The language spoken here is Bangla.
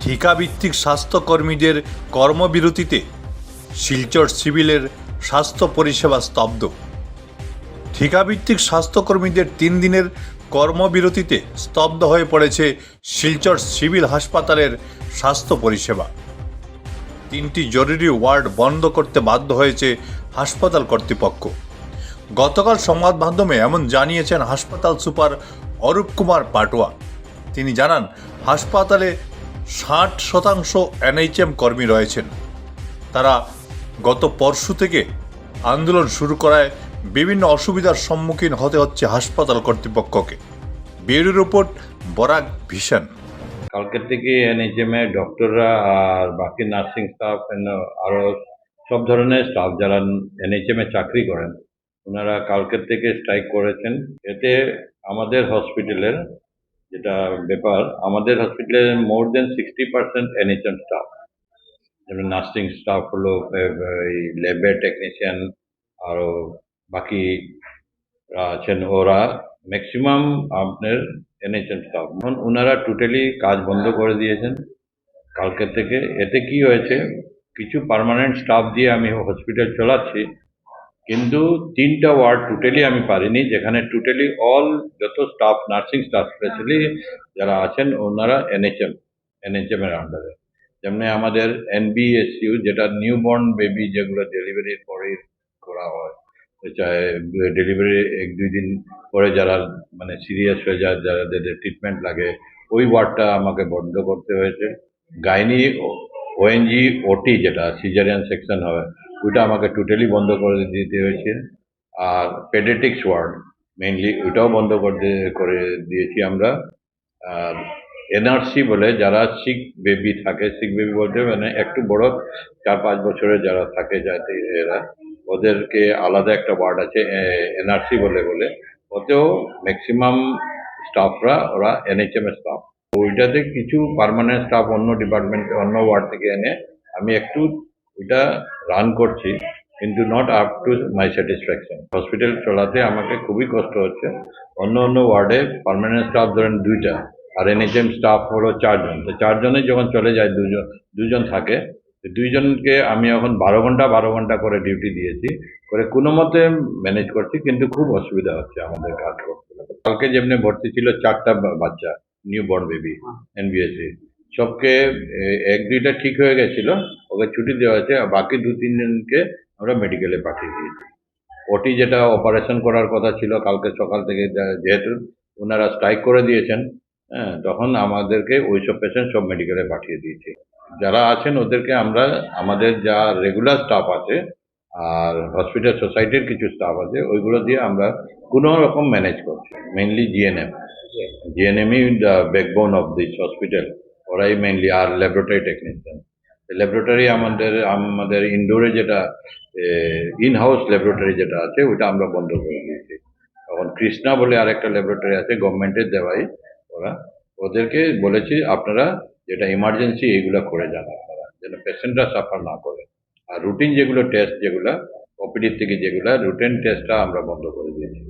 ঠিকাভিত্তিক স্বাস্থ্যকর্মীদের কর্মবিরতিতে শিলচর সিভিলের স্বাস্থ্য পরিষেবা স্তব্ধ। ঠিকাভিত্তিক স্বাস্থ্যকর্মীদের তিন দিনের কর্মবিরতিতে স্তব্ধ হয়ে পড়েছে শিলচর সিভিল হাসপাতালের স্বাস্থ্য পরিষেবা। তিনটি জরুরি ওয়ার্ড বন্ধ করতে বাধ্য হয়েছে হাসপাতাল কর্তৃপক্ষ। গতকাল সংবাদ মাধ্যমে এমন জানিয়েছেন হাসপাতাল সুপার অরূপ কুমার পাটোয়া। তিনি জানান, হাসপাতালে ষাট শতাংশ এনএইচএম কর্মী রয়েছেন। তারা গত পরশু থেকে আন্দোলন শুরু করায় বিভিন্ন অসুবিধার সম্মুখীন হতে হচ্ছে হাসপাতাল কর্তৃপক্ষকে। বিউরো রিপোর্ট, বরাক ভীষণ কালকের থেকে এনএইচএম এ ডক্টররা আর বাকি নার্সিং স্টাফ আরও সব ধরনের স্টাফ যারা এনএইচএম এ চাকরি করেন, ওনারা কালকের থেকে স্ট্রাইক করেছেন। এতে আমাদের হসপিটালের যেটা ব্যাপার, আমাদের হসপিটালে more than sixty percent NHM staff যেমন নার্সিং স্টাফ হলো এই ল্যাবের টেকনিশিয়ান আরও বাকি আছেন, ওরা ম্যাক্সিমাম আপনার এনএইচএম স্টাফ এখন ওনারা টোটালি কাজ বন্ধ করে দিয়েছেন কালকে থেকে। এতে কি হয়েছে, কিছু পার্মানেন্ট স্টাফ দিয়ে আমি হসপিটাল চালাচ্ছি কিন্তু তিনটা ওয়ার্ড টোটালি আমি পারিনি, যেখানে টোটালি অল যত স্টাফ নার্সিং স্টাফ স্পেশালি যারা আছেন, ওনারা এনএচএম এনএইচএম এর আন্ডারে যেমনি আমাদের এনবিএসইউ যেটা নিউ বর্ন বেবি যেগুলো ডেলিভারির পরেই করা হয় চাहे ডেলিভারি এক দুই দিন পরে যারা মানে সিরিয়াস হয়ে যায় যারা যাদের ট্রিটমেন্ট লাগে, ওই ওয়ার্ডটা আমাকে বন্ধ করতে হয়েছে। গাইনি ওএনজি ওটি যেটা সিজারিয়ান সেকশন হয় ওইটা আমাকে টোটালি বন্ধ করে দিতে হয়েছে। আর পেডেটিক্স ওয়ার্ড মেইনলি ওইটাও বন্ধ করতে করে দিয়েছি আমরা। আর এনআরসি বলে যারা সিক বেবি থাকে সিক বেবি বলতে মানে একটু বড়, চার পাঁচ বছরের যারা থাকে যাতে এরা, ওদেরকে আলাদা একটা ওয়ার্ড আছে এনআরসি বলে বলে। ওতেও ম্যাক্সিমাম স্টাফরা ওরা এনএইচএম স্টাফ ওইটাতে কিছু পারমানেন্ট স্টাফ অন্য ডিপার্টমেন্ট অন্য ওয়ার্ড থেকে এনে, আমি একটু ওইটা রান করছি কিন্তু not up to my satisfaction hospital চলাতে আমাকে খুবই কষ্ট হচ্ছে। অন্য অন্য ওয়ার্ডে পার্মানেন্ট স্টাফ ধরেন দুইটা আর এনএইচএম স্টাফ হলো চারজন। তো চারজনে যখন চলে যায় দুজন দুজন থাকে দুইজনকে আমি এখন বারো ঘণ্টা বারো ঘণ্টা করে ডিউটি দিয়েছি করে কোনো মতে ম্যানেজ করছি কিন্তু খুব অসুবিধা হচ্ছে আমাদের কাজ করতে। কালকে যেমনি ভর্তি ছিল চারটা বাচ্চা নিউ বর্ন বেবি এনবিএসসি সবকে এক দুইটা ঠিক হয়ে গেছিল ওকে ছুটি দেওয়া হয়েছে আর বাকি দু তিনজনকে আমরা মেডিকেলে পাঠিয়ে দিয়েছি। ওটি যেটা অপারেশন করার কথা ছিল কালকে সকাল থেকে যেহেতু ওনারা স্ট্রাইক করে দিয়েছেন হ্যাঁ তখন আমাদেরকে ওইসব পেশেন্ট সব মেডিকেলে পাঠিয়ে দিয়েছে। যারা আছেন ওদেরকে আমরা আমাদের যা রেগুলার স্টাফ আছে আর হসপিটাল সোসাইটির কিছু স্টাফ আছে ওইগুলো দিয়ে আমরা কোনো রকম ম্যানেজ করছি। Mainly GNM জিএনএমই the backbone of this hospital ওরাই মেইনলি আর ল্যাবরেটরি টেকনিশিয়ান ল্যাবরেটরি আমাদের আমাদের ইনডোরে যেটা ইন হাউস ল্যাবরেটরি যেটা আছে ওটা আমরা বন্ধ করে দিয়েছি। এখন কৃষ্ণা বলে আরেকটা ল্যাবরেটরি আছে গভর্নমেন্টের দেওয়াই ওরা। ওদেরকে বলেছি, আপনারা যেটা ইমার্জেন্সি এগুলো করে যান আপনারা, যেন পেশেন্টরা সাফার না করে। আর রুটিন যেগুলো টেস্ট যেগুলো ওপিডির থেকে যেগুলো রুটিন টেস্টটা আমরা বন্ধ করে দিয়েছি।